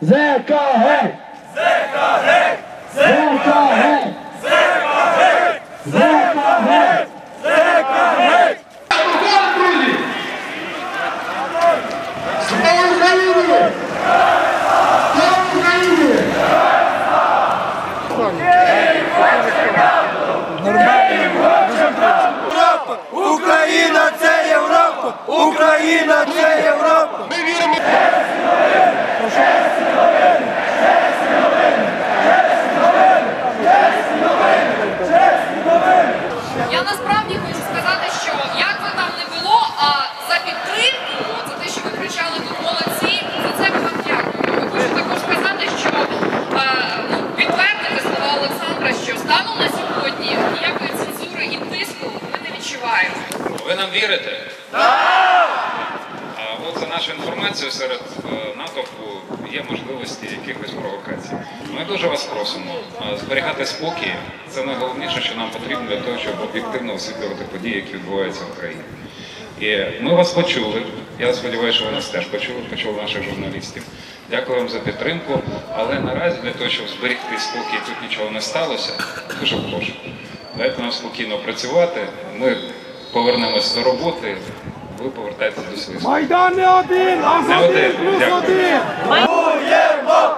Zé Carré! Zé Carré! Zé Carré! Zé Carré! Zé Carré! Zé Carré! chegando? Ви нам вірите? А от за нашу інформацію серед е, натовпу є можливості якихось провокацій. Ми дуже вас просимо е, зберігати спокій. Це найголовніше, що нам потрібно для того, щоб об'єктивно освітлювати події, які відбуваються в Україні. І ми вас почули. Я сподіваюся, що ви нас теж почули, почули наших журналістів. Дякую вам за підтримку. Але наразі для того, щоб зберегти спокій, тут нічого не сталося. Дуже прошу. Дайте нам спокійно працювати. Ми повернемось до роботи. Ви повертаєтесь до своїх. Майдан не один, а не один плюс один! Воюємо!